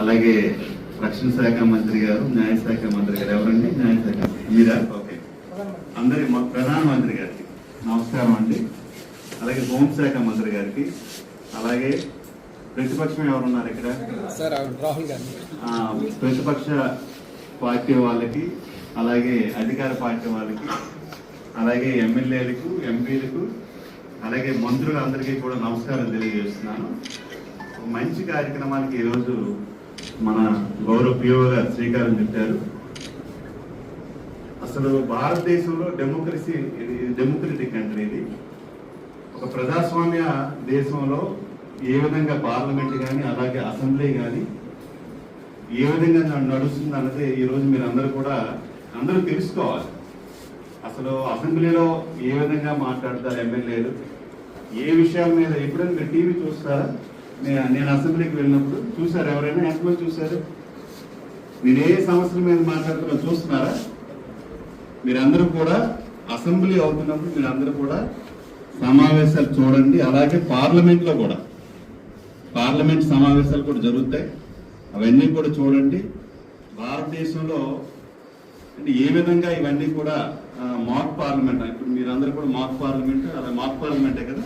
అలాగే రక్షణ శాఖ మంత్రి గారు న్యాయశాఖ మంత్రి గారు ఎవరండి? న్యాయశాఖ మీరా? ఓకే. అందరి ప్రధానమంత్రి గారికి నమస్కారం అండి. అలాగే హోంశాఖ మంత్రి గారికి అలాగే ప్రతిపక్షం ఎవరున్నారు ఇక్కడ? ప్రతిపక్ష పార్టీ వాళ్ళకి అలాగే అధికార పార్టీ వాళ్ళకి అలాగే ఎమ్మెల్యేలకు ఎంపీలకు అలాగే మంత్రులందరికీ కూడా నమస్కారం తెలియజేస్తున్నాను. మంచి కార్యక్రమానికి ఈరోజు మన గౌరవ పిఓ గారు శ్రీకారం చుట్టారు. అసలు భారతదేశంలో డెమోక్రసీ ఇది డెమోక్రటిక్ కంట్రీ ఇది. ఒక ప్రజాస్వామ్య దేశంలో ఏ విధంగా పార్లమెంట్ కానీ అలాగే అసెంబ్లీ కానీ ఏ విధంగా నడుస్తుంది అన్నది ఈరోజు మీరు అందరూ కూడా అందరూ తెలుసుకోవాలి. అసలు అసెంబ్లీలో ఏ విధంగా మాట్లాడతారు ఎమ్మెల్యేలు? ఏ విషయాల మీద ఎప్పుడైనా మీరు టీవీ చూస్తారా? నేను అసెంబ్లీకి వెళ్ళినప్పుడు చూసారు ఎవరైనా? ఎంతమంది చూశారు? నేను ఏ సమస్యల మీద మాట్లాడుతున్నా చూస్తున్నారా? మీరందరూ కూడా అసెంబ్లీ అవుతున్నప్పుడు మీరందరూ కూడా సమావేశాలు చూడండి. అలాగే పార్లమెంట్లో కూడా. పార్లమెంట్ సమావేశాలు కూడా జరుగుతాయి. అవన్నీ కూడా చూడండి. భారతదేశంలో అంటే ఏ విధంగా ఇవన్నీ కూడా మాక్ పార్లమెంట్ ఇప్పుడు మీరందరూ కూడా మాక్ పార్లమెంట్ అలా మాక్ పార్లమెంటే కదా?